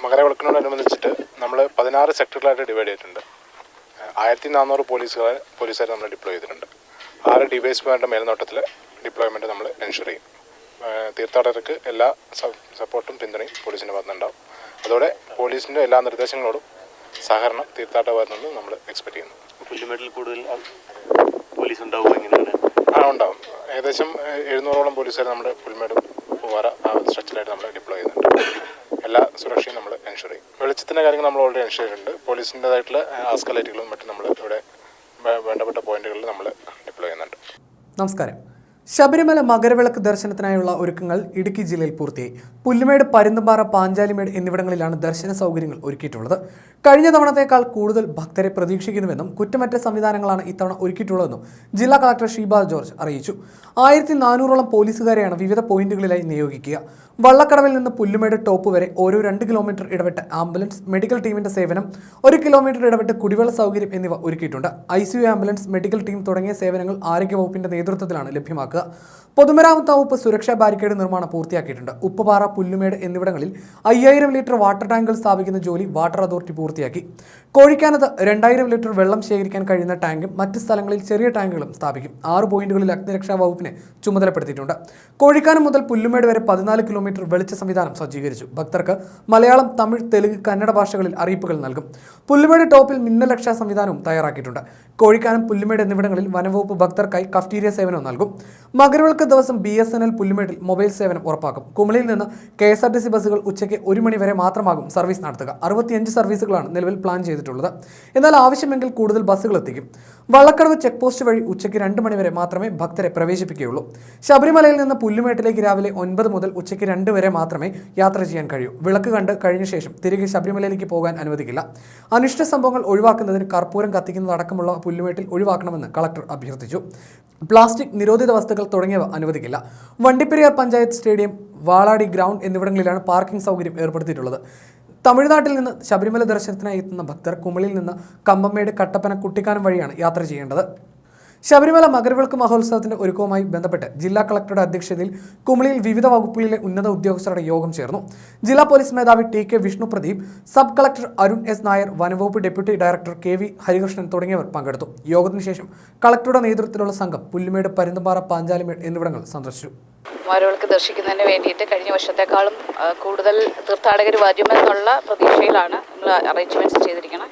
മകരവിളക്കിനോടനുബന്ധിച്ചിട്ട് നമ്മൾ പതിനാറ് സെക്ടറുകളായിട്ട് ഡിവൈഡ് ചെയ്തിട്ടുണ്ട്. ആയിരത്തി നാനൂറ് പോലീസുകാർ പോലീസുകാർ നമ്മൾ ഡിപ്ലോയ് ചെയ്തിട്ടുണ്ട്. ആറ് ഡിവൈസ്മാരുടെ മേൽനോട്ടത്തിൽ ഡിപ്ലോയ്മെന്റ് നമ്മൾ എൻഷുർ ചെയ്യും. തീർത്ഥാടകർക്ക് എല്ലാ സപ്പോർട്ടും പിന്തുണയും പോലീസിന്റെ ഭാഗത്തുനിന്നുണ്ടാവും. അതോടെ പോലീസിന്റെ എല്ലാ നിർദ്ദേശങ്ങളോടും സഹകരണം തീർത്ഥാടക ഭാഗത്തു നിന്ന് നമ്മൾ എക്സ്പെക്ട് ചെയ്യുന്നു. പുല്ലുമേട്ടിൽ കൂടുതൽ ആ- പോലീസ് ഉണ്ടാവും എങ്ങനെയാണ്? ആ ഉണ്ടാവും. ഏകദേശം എഴുന്നൂറോളം പോലീസുകാർ നമ്മുടെ പുൽമേട് പൂവാറ ആ സ്ട്രക്ചറായിട്ട് നമ്മൾ ഡിപ്ലോയ് ചെയ്യുന്നുണ്ട്. എല്ലാ സുരക്ഷയും നമ്മൾ എൻഷുർ ചെയ്യും. വെളിച്ചത്തിന്റെ കാര്യങ്ങൾ നമ്മൾ ഓൾറെഡി എൻഷുർ ചെയ്തിട്ടുണ്ട്. പോലീസിന്റെതായിട്ടുള്ള ആസ്കലൈറ്റുകളും മറ്റും നമ്മൾ ഇവിടെ വേണ്ടപ്പെട്ട പോയിന്റുകളിൽ നമ്മൾ ഡിപ്ലോയ് ചെയ്യുന്നുണ്ട്. നമസ്കാരം. ശബരിമല മകരവിളക്ക് ദർശനത്തിനായുള്ള ഒരുക്കങ്ങൾ ഇടുക്കി ജില്ലയിൽ പൂർത്തിയായി. പുല്ലുമേട് പരുന്തുംപാറ പാഞ്ചാലിമേട് എന്നിവിടങ്ങളിലാണ് ദർശന സൗകര്യങ്ങൾ ഒരുക്കിയിട്ടുള്ളത്. കഴിഞ്ഞ തവണത്തേക്കാൾ കൂടുതൽ ഭക്തരെ പ്രതീക്ഷിക്കുന്നുവെന്നും കുറ്റമറ്റ സംവിധാനങ്ങളാണ് ഇത്തവണ ഒരുക്കിയിട്ടുള്ളതെന്നും ജില്ലാ കളക്ടർ ഷീബ ജോർജ് അറിയിച്ചു. ആയിരത്തി നാനൂറോളം പോലീസുകാരെയാണ് വിവിധ പോയിന്റുകളിലായി നിയോഗിക്കുക. വള്ളക്കടവിൽ നിന്ന് പുല്ലുമേട് ടോപ്പ് വരെ ഓരോ രണ്ട് കിലോമീറ്റർ ഇടവിട്ട് ആംബുലൻസ് മെഡിക്കൽ ടീമിന്റെ സേവനം ഒരു കിലോമീറ്റർ ഇടവിട്ട് കുടിവെള്ള സൗകര്യം എന്നിവ ഒരുക്കിയിട്ടുണ്ട്. I C ambulance medical team തുടങ്ങിയ സേവനങ്ങൾ ആരോഗ്യവകുപ്പിന്റെ നേതൃത്വത്തിലാണ് ലഭ്യമാക്കുക. പൊതുമരാമത്ത് വകുപ്പ് സുരക്ഷാ ബാരിക്കേഡ് നിർമ്മാണം പൂർത്തിയാക്കിയിട്ടുണ്ട്. ഉപ്പുപാറ പുല്ലുമേട് എന്നിവിടങ്ങളിൽ അയ്യായിരം ലിറ്റർ വാട്ടർ ടാങ്കുകൾ സ്ഥാപിക്കുന്ന ജോലി വാട്ടർ അതോറിറ്റി പൂർത്തിയാക്കി. കോഴിക്കാനത്ത് രണ്ടായിരം ലിറ്റർ വെള്ളം ശേഖരിക്കാൻ കഴിയുന്ന ടാങ്കും മറ്റ് സ്ഥലങ്ങളിൽ ചെറിയ ടാങ്കുകളും സ്ഥാപിക്കും. ആറ് പോയിന്റുകളിൽ അഗ്നിരക്ഷാ വകുപ്പിനെ ചുമതലപ്പെടുത്തിയിട്ടുണ്ട്. കോഴിക്കാനം മുതൽ പുല്ലുമേട് വരെ പതിനാല് കിലോമീറ്റർ വെളിച്ച സംവിധാനം സജ്ജീകരിച്ചു. ഭക്തർക്ക് മലയാളം തമിഴ് തെലുങ്ക് കന്നഡ ഭാഷകളിൽ അറിയിപ്പുകൾ നൽകും. പുല്ലുമേട് ടോപ്പിൽ മിന്നലക്ഷ സംവിധാനവും തയ്യാറാക്കിയിട്ടുണ്ട്. കോഴിക്കാനം പുല്ലുമേട് എന്നിവിടങ്ങളിൽ വനംവകുപ്പ് ഭക്തർക്കായി കഫ്റ്റീരിയ സേവനവും നൽകും. മകരവിളക്ക് ദിവസം ബി എസ് എൻ എൽ പുല്ലുമേട്ടിൽ മൊബൈൽ സേവനം ഉറപ്പാക്കും. കുമളിയിൽ നിന്ന് K S R T C ബസ്സുകൾ ഉച്ചയ്ക്ക് ഒരു മണി വരെ മാത്രമാകും സർവീസ് നടത്തുക. അറുപത്തിയഞ്ച് സർവീസുകളാണ് നിലവിൽ പ്ലാൻ ചെയ്തിട്ടുള്ളത്. എന്നാൽ ആവശ്യമെങ്കിൽ കൂടുതൽ ബസ്സുകൾ എത്തിക്കും. വള്ളക്കടവ് ചെക്ക് പോസ്റ്റ് വഴി ഉച്ചയ്ക്ക് രണ്ട് മണി വരെ മാത്രമേ ഭക്തരെ പ്രവേശിപ്പിക്കുകയുള്ളൂ. ശബരിമലയിൽ നിന്ന് പുല്ലുമേട്ടിലേക്ക് രാവിലെ ഒൻപത് മുതൽ ഉച്ചയ്ക്ക് രണ്ട് വരെ മാത്രമേ യാത്ര ചെയ്യാൻ കഴിയൂ. വിളക്ക് കണ്ട് കഴിഞ്ഞ ശേഷം തിരികെ ശബരിമലയിലേക്ക് പോകാൻ അനുവദിക്കില്ല. അനിഷ്ട സംഭവങ്ങൾ ഒഴിവാക്കുന്നതിന് കർപ്പൂരം കത്തിക്കുന്നതടക്കമുള്ള പുല്ലുമേട്ടിൽ ഒഴിവാക്കണമെന്ന് കളക്ടർ അഭ്യർത്ഥിച്ചു. പ്ലാസ്റ്റിക് നിരോധിത വസ്തുക്കൾ തുടങ്ങിയവ അനുവദിക്കില്ല. വണ്ടിപ്പെരിയാർ പഞ്ചായത്ത് സ്റ്റേഡിയം വാളാടി ഗ്രൗണ്ട് എന്നിവിടങ്ങളിലാണ് പാർക്കിംഗ് സൗകര്യം ഏർപ്പെടുത്തിയിട്ടുള്ളത്. തമിഴ്നാട്ടിൽ നിന്ന് ശബരിമല ദർശനത്തിനായി എത്തുന്ന ഭക്തർ കുമളിയിൽ നിന്ന് കമ്പമേട് കട്ടപ്പന കുട്ടിക്കാനം വഴിയാണ് യാത്ര ചെയ്യേണ്ടത്. ശബരിമല മകരവിളക്ക് മഹോത്സവത്തിന്റെ ഒരുക്കവുമായി ബന്ധപ്പെട്ട് ജില്ലാ കളക്ടറുടെ അധ്യക്ഷതയിൽ കുമളിയിൽ വിവിധ വകുപ്പുകളിലെ ഉന്നത ഉദ്യോഗസ്ഥരുടെ യോഗം ചേർന്നു. ജില്ലാ പോലീസ് മേധാവി T K Vishnu Pradeep sub collector Arun S Nair വനംവകുപ്പ് deputy director K V Harikrishnan തുടങ്ങിയവർ പങ്കെടുത്തു. യോഗത്തിന് ശേഷം കളക്ടറുടെ നേതൃത്വത്തിലുള്ള സംഘം പുല്ലുമേട് പരുന്തമ്പാറ പാഞ്ചാലിമേട് എന്നിവിടങ്ങൾ സന്ദർശിച്ചു. മരവിളക്ക് ദർശിക്കുന്നതിന് വേണ്ടിയിട്ട് കഴിഞ്ഞ വർഷത്തെക്കാളും കൂടുതൽ തീർത്ഥാടകർ വരുമെന്നുള്ള പ്രതീക്ഷയിലാണ് നമ്മൾ അറേഞ്ച്മെന്റ്സ് ചെയ്തിരിക്കുന്നത്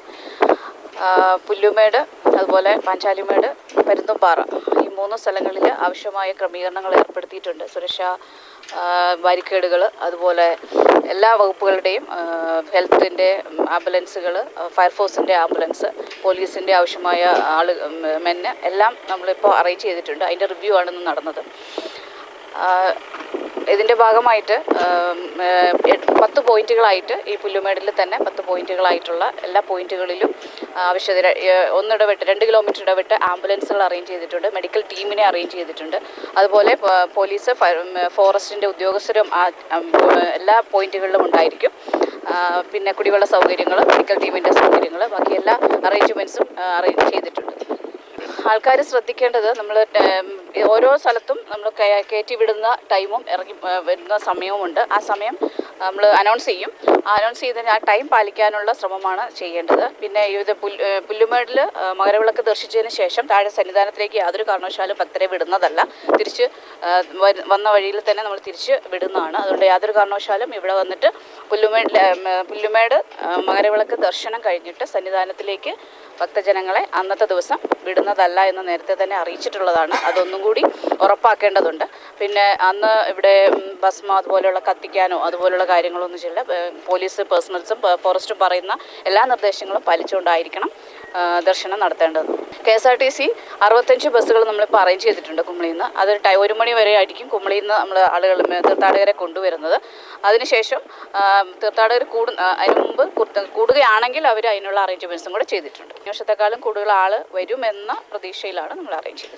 പുല്ലുമേട് അതുപോലെ പാഞ്ചാലിമേട് പരുന്തുംപാറ ഈ മൂന്ന് സ്ഥലങ്ങളിൽ ആവശ്യമായ ക്രമീകരണങ്ങൾ ഏർപ്പെടുത്തിയിട്ടുണ്ട്. സുരക്ഷാ ബാരിക്കേഡുകൾ അതുപോലെ എല്ലാ വകുപ്പുകളുടെയും ഹെൽത്തിന്റെ ആംബുലൻസുകൾ ഫയർഫോഴ്സിന്റെ ആംബുലൻസ് പോലീസിന്റെ ആവശ്യമായ ആൾ മെന്ന് എല്ലാം നമ്മളിപ്പോൾ അറേഞ്ച് ചെയ്തിട്ടുണ്ട്. അതിന്റെ റിവ്യൂ ആണ് ഇന്ന് നടന്നത്. ഇതിന്റെ ഭാഗമായിട്ട് പത്ത് പോയിന്റുകളായിട്ട് ഈ പുല്ലുമേടിൽ തന്നെ പത്ത് പോയിന്റുകളായിട്ടുള്ള എല്ലാ പോയിന്റുകളിലും ആവശ്യത്തിന് ഒന്നിടവിട്ട് രണ്ട് കിലോമീറ്റർ ഇടവിട്ട് ആംബുലൻസുകൾ അറേഞ്ച് ചെയ്തിട്ടുണ്ട് മെഡിക്കൽ ടീമിനെ അറേഞ്ച് ചെയ്തിട്ടുണ്ട്. അതുപോലെ പോലീസ് ഫോറസ്റ്റിന്റെ ഉദ്യോഗസ്ഥരും എല്ലാ പോയിന്റുകളിലും ഉണ്ടായിരിക്കും. പിന്നെ കുടിവെള്ള സൗകര്യങ്ങൾ മെഡിക്കൽ ടീമിന്റെ സൗകര്യങ്ങൾ ബാക്കി എല്ലാ അറേഞ്ച്മെന്റ്സും അറേഞ്ച് ചെയ്തിട്ടുണ്ട്. ആൾക്കാർ ശ്രദ്ധിക്കേണ്ടത് നമ്മൾ ഓരോ സ്ഥലത്തും നമ്മൾ കയറ്റി വിടുന്ന ടൈമും ഇറങ്ങി വരുന്ന വരുന്ന സമയവുമുണ്ട്. ആ സമയം നമ്മൾ അനൗൺസ് ചെയ്യും. അനൗൺസ് ചെയ്തതിന് ആ ടൈം പാലിക്കാനുള്ള ശ്രമമാണ് ചെയ്യേണ്ടത്. പിന്നെ ഇത് പുല്ലുമേടിൽ മകരവിളക്ക് ദർശിച്ചതിന് ശേഷം താഴെ സന്നിധാനത്തിലേക്ക് യാതൊരു കാരണവശാലും ഭക്തരെ വിടുന്നതല്ല. തിരിച്ച് വന്ന വഴിയിൽ തന്നെ നമ്മൾ തിരിച്ച് വിടുന്നതാണ്. അതുകൊണ്ട് യാതൊരു കാരണവശാലും ഇവിടെ വന്നിട്ട് പുല്ലുമേട് പുല്ലുമേട് മകരവിളക്ക് ദർശനം കഴിഞ്ഞിട്ട് സന്നിധാനത്തിലേക്ക് ഭക്തജനങ്ങളെ അന്നത്തെ ദിവസം വിടുന്നതല്ല എന്ന് നേരത്തെ തന്നെ അറിയിച്ചിട്ടുള്ളതാണ്. അതൊന്നും കൂടി ഉറപ്പാക്കേണ്ടതുണ്ട്. പിന്നെ അന്ന് ഇവിടെ ഭസ്മ അതുപോലെയുള്ള കത്തിക്കാനോ അതുപോലെയുള്ള കാര്യങ്ങളൊന്നും ചെയ്യില്ല. പോലീസ് പേഴ്സണൽസും ഫോറസ്റ്റും പറയുന്ന എല്ലാ നിർദ്ദേശങ്ങളും പാലിച്ചുകൊണ്ടായിരിക്കണം ദർശനം നടത്തേണ്ടത്. K S R T C അറുപത്തഞ്ച് ബസ്സുകൾ നമ്മളിപ്പോൾ അറേഞ്ച് ചെയ്തിട്ടുണ്ട് കുമളിയിൽ നിന്ന് അത് ടൈ ഒരു മണി വരെ ആയിരിക്കും കുമളിയിൽ നിന്ന് നമ്മൾ ആളുകൾ തീർത്ഥാടകരെ കൊണ്ടുവരുന്നത്. അതിനുശേഷം തീർത്ഥാടകർ കൂടു അതിന് മുമ്പ് കൂടുകയാണെങ്കിൽ അവർ അതിനുള്ള അറേഞ്ച്മെന്റ്സും കൂടെ ചെയ്തിട്ടുണ്ട്. ഈ വർഷത്തെക്കാളും കൂടുതൽ ആൾ വരുമെന്ന പ്രതീക്ഷയിലാണ് നമ്മൾ അറേഞ്ച് ചെയ്തത്.